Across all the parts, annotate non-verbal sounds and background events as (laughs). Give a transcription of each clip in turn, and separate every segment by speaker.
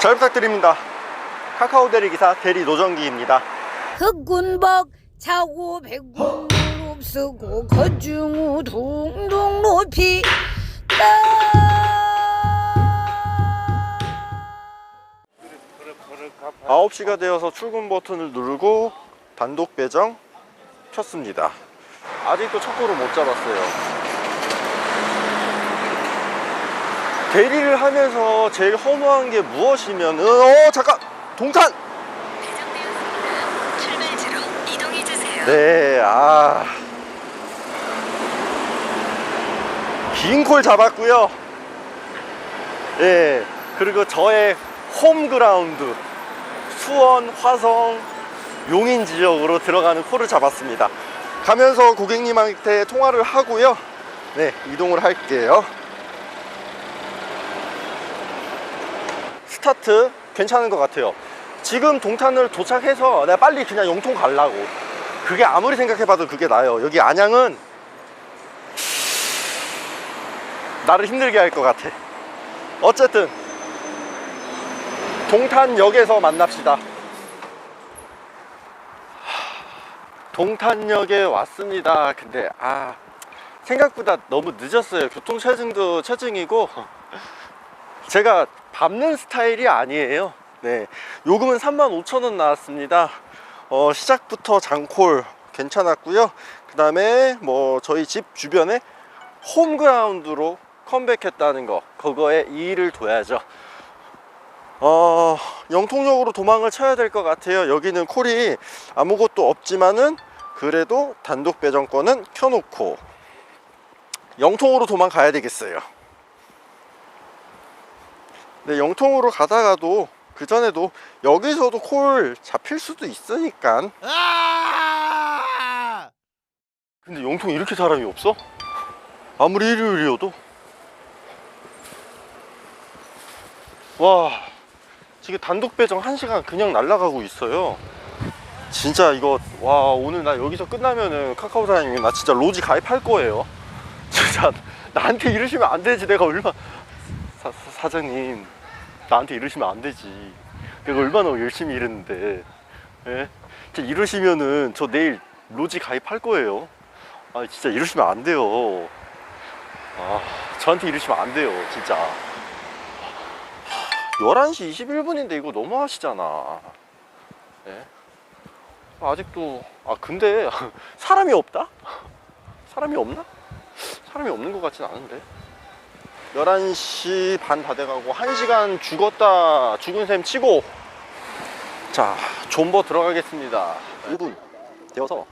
Speaker 1: 잘 부탁드립니다. 카카오 대리 기사 대리 노정기입니다.
Speaker 2: 흑군박 차고 백군 없쓰고 거중우 동동 높이 따
Speaker 1: 9시가 되어서 출근 버튼을 누르고 단독 배정 켰습니다. 아직도 첫 골을 못 잡았어요. 대리를 하면서 제일 허무한 게 무엇이면 어 잠깐 동탄
Speaker 3: 배정되었습니다. 출발지로 이동해 주세요.
Speaker 1: 네, 아. 긴 콜 잡았고요. 예. 그리고 저의 홈그라운드 수원, 화성, 용인 지역으로 들어가는 콜을 잡았습니다. 가면서 고객님한테 통화를 하고요. 네, 이동을 할게요. 스타트 괜찮은 것 같아요. 지금 동탄을 도착해서 내가 빨리 그냥 영통 가려고. 그게 아무리 생각해봐도 그게 나요. 여기 안양은 나를 힘들게 할 것 같아. 어쨌든 동탄역에서 만납시다. 동탄역에 왔습니다. 근데 아 생각보다 너무 늦었어요. 교통 체증도 체증이고 제가 밟는 스타일이 아니에요. 네, 요금은 35,000원 나왔습니다. 어, 시작부터 장콜 괜찮았고요. 그 다음에 뭐 저희 집 주변에 홈그라운드로 컴백했다는 거 그거에 이의를 둬야죠. 어, 영통역으로 도망을 쳐야 될 것 같아요. 여기는 콜이 아무것도 없지만은 그래도 단독 배정권은 켜놓고 영통으로 도망가야 되겠어요. 네, 영통으로 가다가도 그 전에도 여기서도 콜 잡힐 수도 있으니까. 근데 영통 이렇게 사람이 없어? 아무리 일요일이어도. 와, 지금 단독 배정 1시간 그냥 날아가고 있어요. 진짜 이거, 와, 오늘 나 여기서 끝나면은 카카오 사장님이 나 진짜 로지 가입할 거예요. (laughs) 진짜 나한테 이러시면 안 되지. 내가 얼마, 사, 사- 사장님, 나한테 이러시면 안 되지. 내가 얼마나 열심히 일했는데. 예? 이러시면은 저 내일 로지 가입할 거예요. 아, 진짜 이러시면 안 돼요. 아, 저한테 이러시면 안 돼요, 진짜. 11시 21분인데 이거 너무 하시잖아. 예? 아직도, 아, 근데 사람이 없다? 사람이 없나? 사람이 없는 것 같진 않은데. 11시 반 다 돼가고 1시간 죽었다 죽은 셈 치고 자 존버 들어가겠습니다 5분 되어서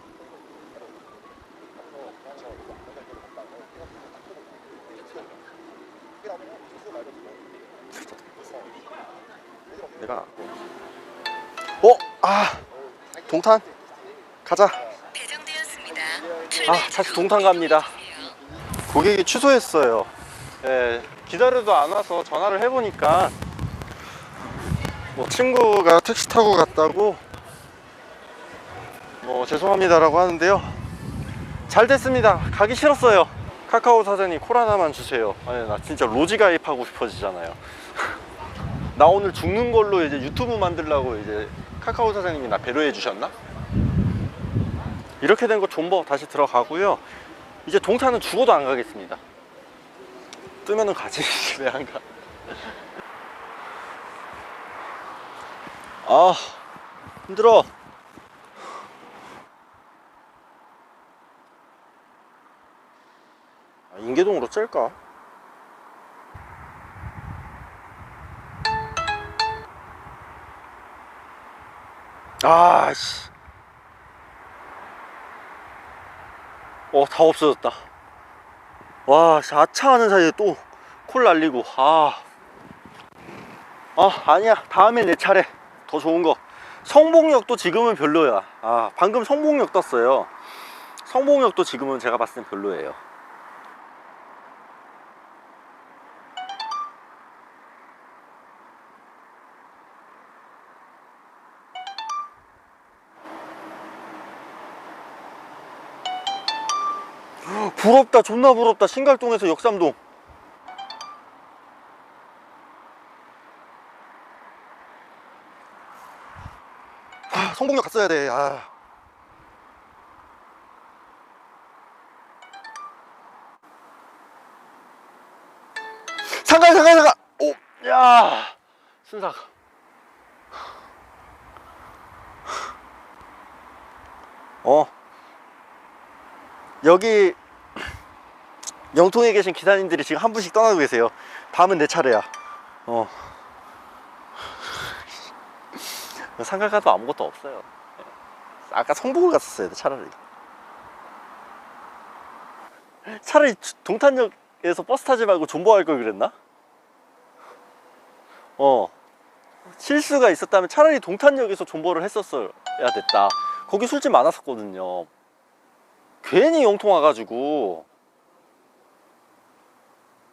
Speaker 1: 내가 어? 아 동탄 가자. 아 다시 동탄 갑니다. 고객이 취소했어요. 예, 기다려도 안 와서 전화를 해보니까 뭐 친구가 택시 타고 갔다고 뭐 죄송합니다라고 하는데요. 잘 됐습니다. 가기 싫었어요. 카카오 사장님 콜 하나만 주세요. 아니 나 진짜 로지 가입하고 싶어지잖아요. (laughs) 나 오늘 죽는 걸로 이제 유튜브 만들려고 이제 카카오 사장님이 나 배려해 주셨나? 이렇게 된 거 존버 다시 들어가고요. 이제 동탄은 죽어도 안 가겠습니다. 뜨면은 가지 (laughs) 왜안 가? 아 힘들어. 아, 인계동으로 짤까? 아씨. 어, 다 없어졌다. 와, 씨, 아차하는 사이에 또 콜 날리고, 아. 아, 아니야. 다음에 내 차례. 더 좋은 거. 성봉역도 지금은 별로야. 아, 방금 성봉역 떴어요. 성봉역도 지금은 제가 봤을 땐 별로예요. 부럽다 존나 부럽다 신갈동에서 역삼동 성공력 갔어야 돼. 아. 상가 상가 상가. 오, 야, 순삭. 어. 여기 영통에 계신 기사님들이 지금 한 분씩 떠나고 계세요. 다음은 내 차례야. 어. 상가 가도 아무것도 없어요. 아까 성북을 갔었어야 돼 차라리. 차라리 동탄역에서 버스 타지 말고 존버할 걸 그랬나? 어. 실수가 있었다면 차라리 동탄역에서 존버를 했었어야 됐다. 거기 술집 많았었거든요. 괜히 영통 와가지고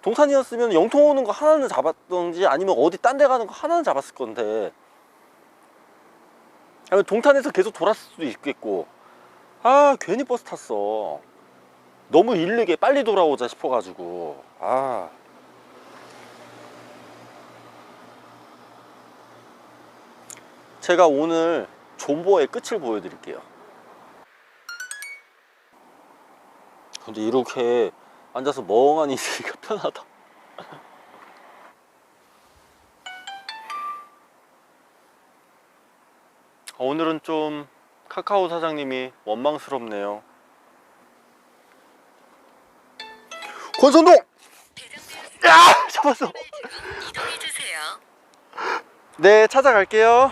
Speaker 1: 동탄이었으면 영통 오는 거 하나는 잡았던지 아니면 어디 딴 데 가는 거 하나는 잡았을 건데. 아니면 동탄에서 계속 돌았을 수도 있겠고. 아 괜히 버스 탔어. 너무 일르게 빨리 돌아오자 싶어가지고. 아. 제가 오늘 존버의 끝을 보여드릴게요. 근데 이렇게 앉아서 멍하니 있으니까 편하다 오늘은 좀 카카오 사장님이 원망스럽네요 권선동! 야! (laughs) 잡았어. 네, 찾아갈게요.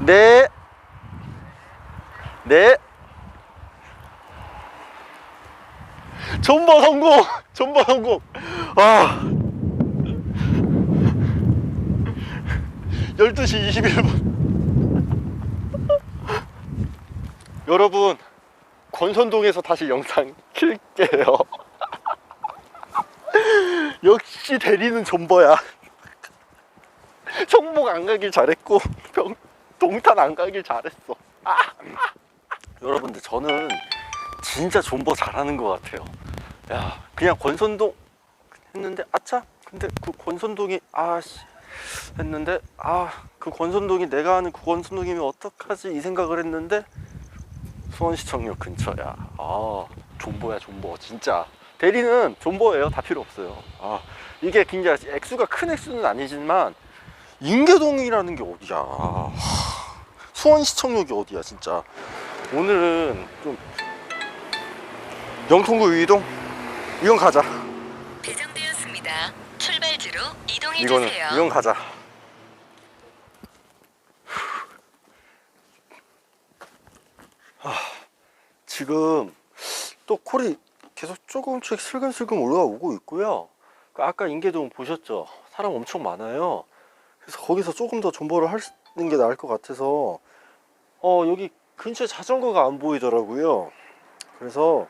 Speaker 1: 네. 네. 존버 성공! (laughs) 존버 성공! 아. 12시 21분. (laughs) 여러분, 권선동에서 다시 영상 킬게요. (laughs) 역시 대리는 존버야. 성목 안 가길 잘했고 병, 동탄 안 가길 잘했어. 아! 여러분들 저는 진짜 존버 잘하는 것 같아요. 야 그냥 권선동 했는데 아차 근데 그 권선동이 아씨 했는데 아 그 권선동이 내가 아는 그 권선동이면 어떡하지 이 생각을 했는데 수원시청역 근처야. 아 존버야 존버 진짜. 대리는 존버예요. 다 필요 없어요. 아 이게 굉장히 액수가 큰 액수는 아니지만 인계동이라는 게 어디야? 하, 수원시청역이 어디야 진짜? 오늘은 좀 영통구 이동 이건 가자.
Speaker 3: 배정되었습니다. 출발지로 이동해
Speaker 1: 이거는
Speaker 3: 주세요.
Speaker 1: 이건 가자. 하, 지금 또 콜이 계속 조금씩 슬금슬금 올라오고 있고요. 그 아까 인계동 보셨죠? 사람 엄청 많아요. 그래서 거기서 조금 더 존버를 하는 게 나을 것 같아서 어 여기 근처에 자전거가 안 보이더라고요. 그래서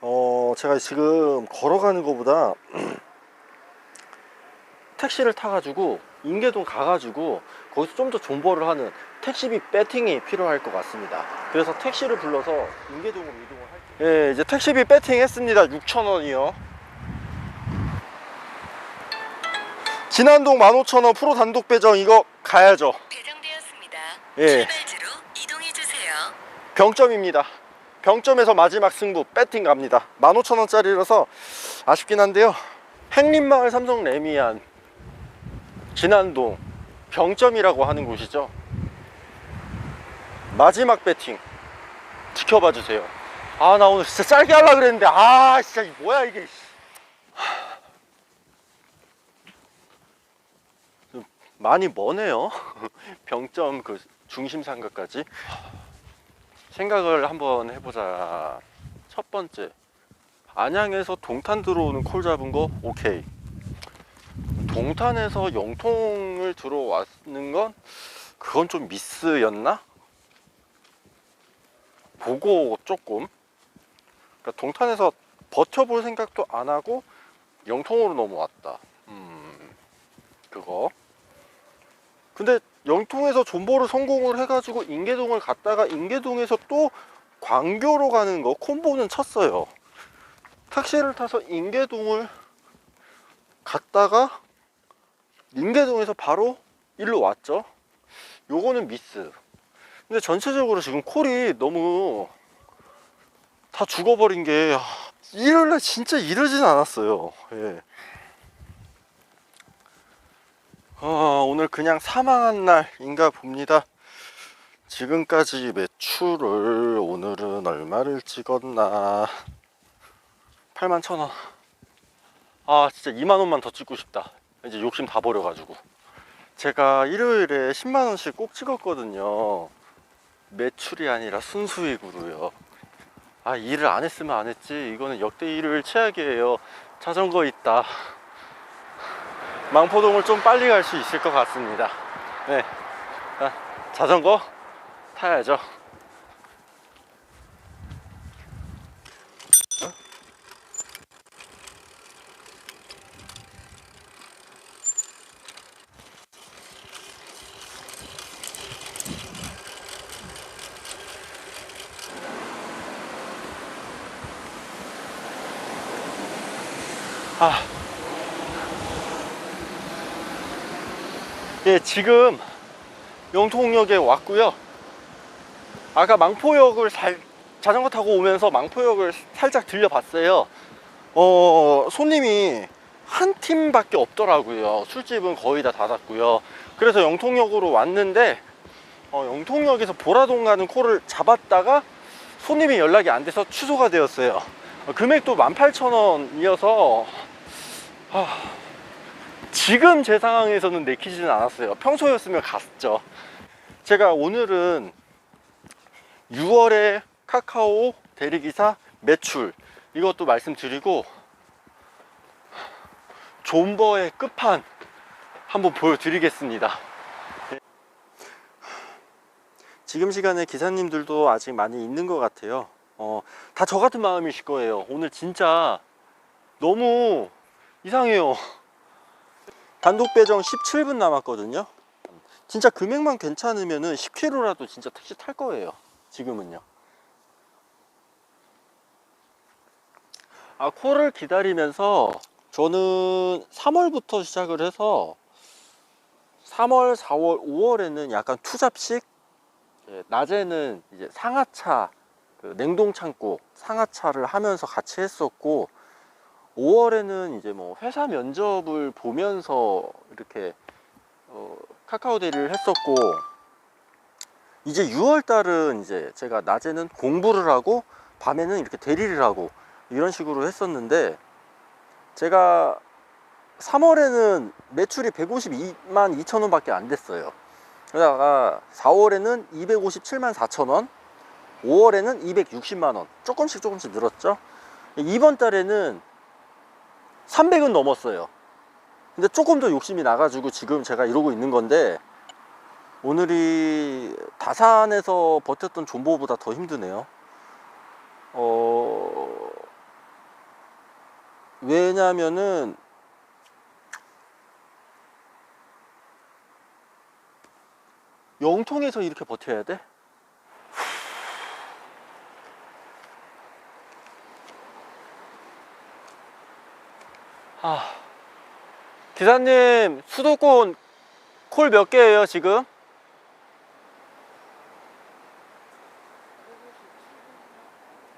Speaker 1: 어 제가 지금 걸어가는 것보다 (clears throat) 택시를 타가지고 인계동 가가지고 거기서 좀 더 존버를 하는 택시비 배팅이 필요할 것 같습니다. 그래서 택시를 불러서 인계동으로 이동을 할게요. 예, 이제 택시비 배팅 했습니다. 6,000원이요. 진안동 15,000원 프로 단독 배정 이거 가야죠.
Speaker 3: 배정되었습니다.
Speaker 1: 예.
Speaker 3: 출발지로 이동해 주세요.
Speaker 1: 병점입니다. 병점에서 마지막 승부 배팅 갑니다. 15,000원짜리라서 아쉽긴 한데요. 행림마을 삼성 레미안 진안동 병점이라고 하는 곳이죠. 마지막 배팅 지켜봐 주세요. 아 나 오늘 진짜 짧게 하려 그랬는데 아 진짜 이 뭐야 이게. 좀 많이 머네요. (laughs) 병점 그 중심 상가까지. 생각을 한번 해보자. 첫 번째, 안양에서 동탄 들어오는 콜 잡은 거 오케이. 동탄에서 영통을 들어왔는 건 그건 좀 미스였나? 보고 조금. 그러니까 동탄에서 버텨볼 생각도 안 하고 영통으로 넘어왔다. 음, 그거. 근데 영통에서 존버를 성공을 해가지고 인계동을 갔다가 인계동에서 또 광교로 가는 거 콤보는 쳤어요. 택시를 타서 인계동을 갔다가 인계동에서 바로 일로 왔죠. 요거는 미스. 근데 전체적으로 지금 콜이 너무 다 죽어버린 게 아, 일요일날 진짜 이러진 않았어요. 예. 아, 오늘 그냥 사망한 날인가 봅니다. 지금까지 매출을 오늘은 얼마를 찍었나? 8만 천 원. 아, 진짜 2만 원만 더 찍고 싶다. 이제 욕심 다 버려가지고. 제가 일요일에 10만 원씩 꼭 찍었거든요. 매출이 아니라 순수익으로요. 아, 일을 안 했으면 안 했지. 이거는 역대 일요일 최악이에요. 자전거 있다. 망포동을 좀 빨리 갈 수 있을 것 같습니다. 네. 아, 자전거 타야죠. 아. 예, 지금 영통역에 왔고요. 아까 망포역을 살, 자전거 타고 오면서 망포역을 살짝 들려봤어요. 어, 손님이 한 팀밖에 없더라고요. 술집은 거의 다 닫았고요. 그래서 영통역으로 왔는데, 어, 영통역에서 보라동 가는 콜을 잡았다가 손님이 연락이 안 돼서 취소가 되었어요. 어, 금액도 18,000원이어서, 지금 제 상황에서는 내키지는 않았어요. 평소였으면 갔죠. 제가 오늘은 6월에 카카오 대리기사 매출 이것도 말씀드리고 존버의 끝판 한번 보여드리겠습니다. 지금 시간에 기사님들도 아직 많이 있는 것 같아요. 어, 다 저 같은 마음이실 거예요. 오늘 진짜 너무 이상해요. 단독 배정 17분 남았거든요. 진짜 금액만 괜찮으면 은 10km라도 진짜 택시 탈 거예요. 지금은요. 아, 콜을 기다리면서 저는 3월부터 시작을 해서 3월, 4월, 5월에는 약간 투잡식 예, 낮에는 이제 상하차 그 냉동 창고 상하차를 하면서 같이 했었고 5월에는 이제 뭐 회사 면접을 보면서 이렇게 어, 카카오 대리를 했었고 이제 6월 달은 이제 제가 낮에는 공부를 하고 밤에는 이렇게 대리를 하고 이런 식으로 했었는데 제가 3월에는 매출이 152만 2천 원 밖에 안 됐어요. 그러다가 4월에는 257만 4천 원, 5월에는 260만 원, 조금씩 조금씩 늘었죠. 이번 달에는 300은 넘었어요. 근데 조금 더 욕심이 나가지고 지금 제가 이러고 있는 건데 오늘이 다산에서 버텼던 존보보다 더 힘드네요. 어, 왜냐면은 영통에서 이렇게 버텨야 돼? 아, 기사님 수도권 콜 몇 개예요 지금?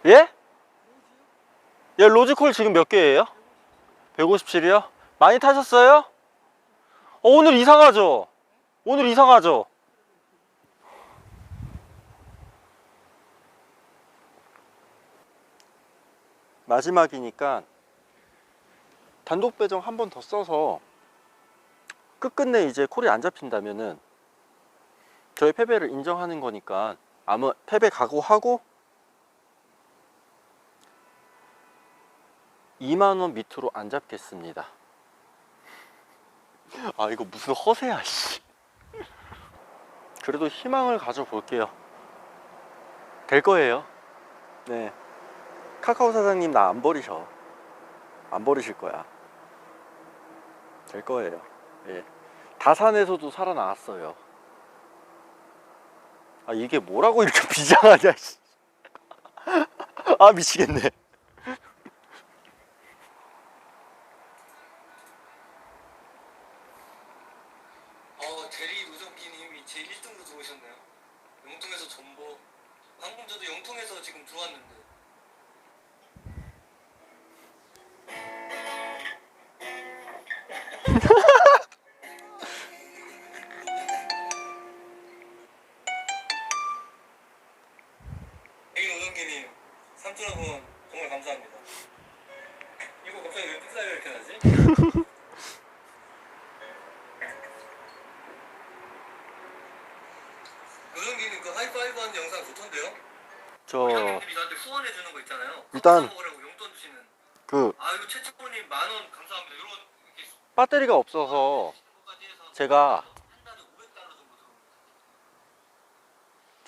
Speaker 1: 예? 예 로지콜 지금 몇 개예요? 157이요? 많이 타셨어요? 어, 오늘 이상하죠? 오늘 이상하죠? 마지막이니까 단독 배정 한 번 더 써서 끝끝내 이제 콜이 안 잡힌다면은 저의 패배를 인정하는 거니까 아무 패배 각오하고 2만 원 밑으로 안 잡겠습니다. 아 이거 무슨 허세야 씨. 그래도 희망을 가져볼게요. 될 거예요. 네. 카카오 사장님 나 안 버리셔. 안 버리실 거야. 될 거예요. 예. 다산에서도 살아나왔어요. 아 이게 뭐라고 이렇게 (laughs) 비장하냐 씨. 아 미치겠네. 일단-.
Speaker 4: 그아 이거 최초님 만원 감사합니다. 이런 이렇게
Speaker 1: 배터리가 없어서 제가
Speaker 4: 한 달에 500달러 정도 들어옵니다.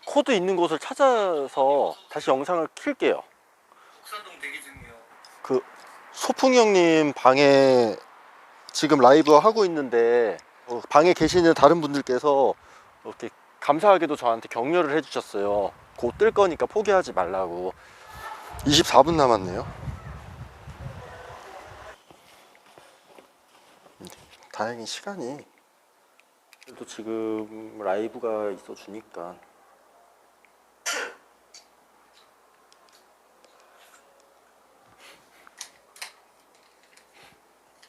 Speaker 1: 코드 있는 곳을 찾아서 다시 영상을 킬게요.
Speaker 4: 국산동 대기 중이요.
Speaker 1: 그 소풍 형님 방에 지금 라이브 하고 있는데 어, 방에 계시는 다른 분들께서 이렇게 감사하게도 저한테 격려를 해주셨어요. 곧 뜰 거니까 포기하지 말라고. 24분 남았네요. 다행히 시간이 그래도 지금 라이브가 있어 주니까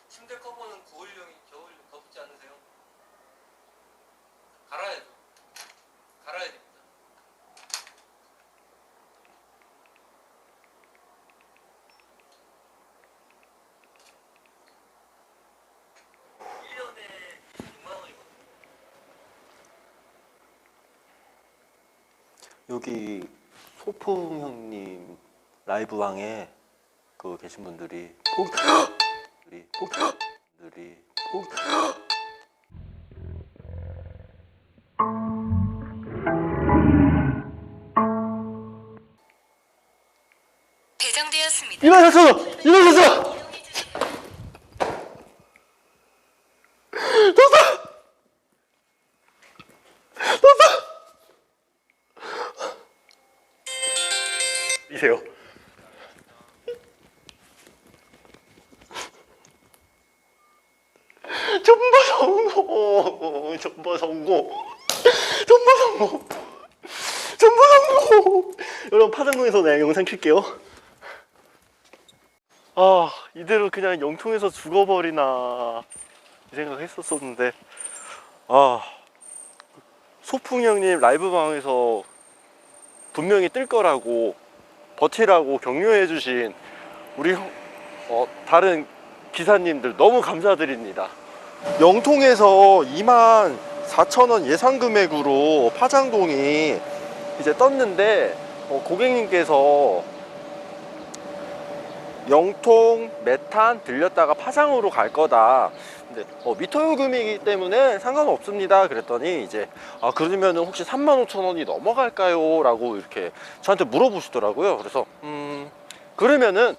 Speaker 4: 침대 커버는 구울용이 겨울 덥지 않으세요? 갈아야죠. 갈아야 됩니다. 일년에 26만 원이거든요.
Speaker 1: 여기 소풍 형님 라이브 방에 그 계신 분들이 포기 포기 포기
Speaker 3: 배정되었습니다.
Speaker 1: 일어났어 일어났어
Speaker 3: 이동해 주세요.
Speaker 1: 이세요? 전부 성공. 전부 성공. 전부 성공. 전부 성공. 여러분 파장동에서 내가 영상 킬게요. 아 이대로 그냥 영통에서 죽어버리나 이 생각했었었는데. 아 소풍 형님 라이브 방에서 분명히 뜰 거라고 버티라고 격려해 주신 우리 형- 어, 다른 기사님들 너무 감사드립니다 영통에서 2만 4천 원 예상 금액으로 파장동이 이제 떴는데 어, 고객님께서 영통 메탄 들렸다가 파장으로 갈 거다. 근데 어, 미터 요금이기 때문에 상관없습니다. 그랬더니 이제 아 그러면은 혹시 3만 5천 원이 넘어갈까요?라고 이렇게 저한테 물어보시더라고요. 그래서 음 그러면은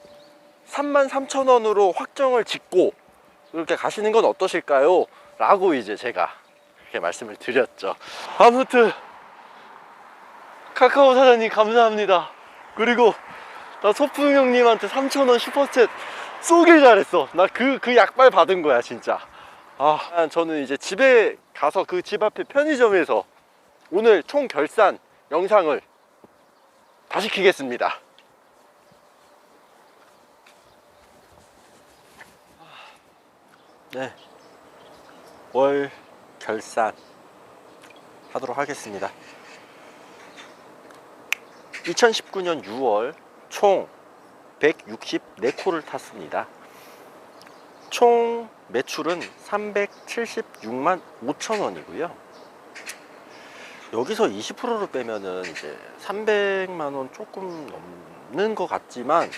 Speaker 1: 3만 3천 원으로 확정을 짓고 이렇게 가시는 건 어떠실까요? 라고 이제 제가 이렇게 말씀을 드렸죠. 아무튼 카카오 사장님 감사합니다. 그리고 나 소풍 형님한테 3,000원 슈퍼챗 쏘길 잘했어. 나 그, 그 약발 받은 거야, 진짜. 아, 저는 이제 집에 가서 그 집 앞에 편의점에서 오늘 총 결산 영상을 다시 키겠습니다. 네. 월 결산 하도록 하겠습니다. 2019년 6월 총 164코를 탔습니다. 총 매출은 376만 5천 원이고요. 여기서 20%를 빼면은 이제 300만 원 조금 넘는 것 같지만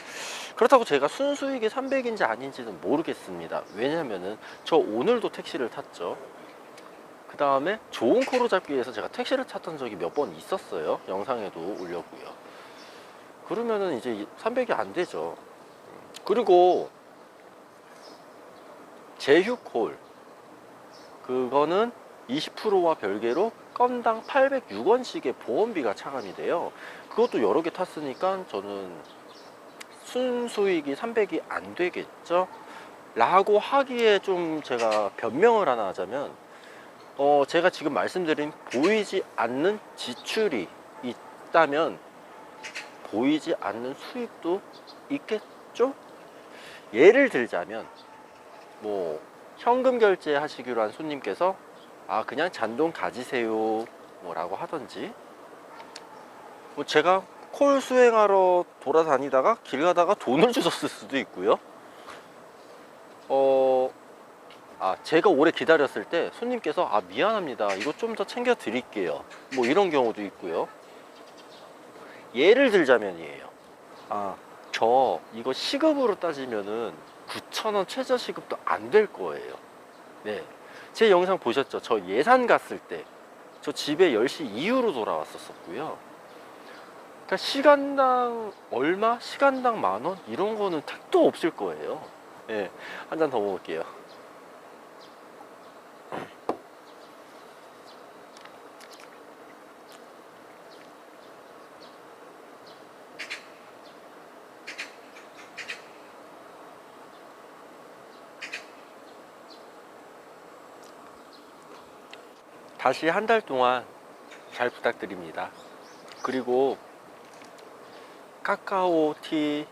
Speaker 1: 그렇다고 제가 순수익이 300인지 아닌지는 모르겠습니다. 왜냐면은 저 오늘도 택시를 탔죠. 그 다음에 좋은 코로 잡기 위해서 제가 택시를 탔던 적이 몇 번 있었어요. 영상에도 올렸고요. 그러면은 이제 300이 안 되죠. 그리고 제휴콜 그거는 20%와 별개로 건당 806원씩의 보험비가 차감이 돼요. 그것도 여러 개 탔으니까 저는 순수익이 300이 안 되겠죠? 라고 하기에 좀 제가 변명을 하나 하자면 어, 제가 지금 말씀드린 보이지 않는 지출이 있다면 보이지 않는 수입도 있겠죠? 예를 들자면 뭐 현금 결제 하시기로 한 손님께서 아 그냥 잔돈 가지세요 뭐라고 하던지 뭐 제가 콜 수행하러 돌아다니다가 길 가다가 돈을 (laughs) 주셨을 수도 있고요 어, 아, 제가 오래 기다렸을 때 손님께서 아, 미안합니다. 이거 좀 더 챙겨 드릴게요. 뭐 이런 경우도 있고요. 예를 들자면이에요. 아, 저 이거 시급으로 따지면은 9,000원 최저 시급도 안 될 거예요. 네. 제 영상 보셨죠? 저 예산 갔을 때 저 집에 10시 이후로 돌아왔었었고요. 그러니까 시간당 얼마? 시간당 만 원? 이런 거는 택도 없을 거예요. 예. 한 잔 더 먹을게요. 다시 한 달 동안 잘 부탁드립니다. 그리고 카카오티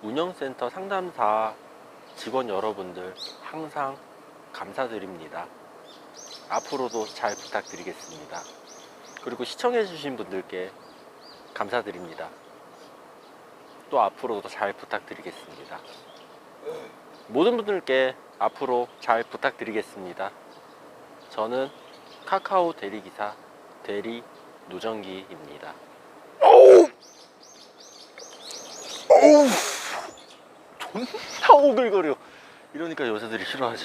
Speaker 1: 운영센터 상담사 직원 여러분들 항상 감사드립니다. 앞으로도 잘 부탁드리겠습니다. 그리고 시청해주신 분들께 감사드립니다. 또 앞으로도 잘 부탁드리겠습니다. 모든 분들께 앞으로 잘 부탁드리겠습니다. 저는 카카오 대리기사 대리 노정기입니다. 어우! 어우! 존나 오글거려. 이러니까 여자들이 싫어하지.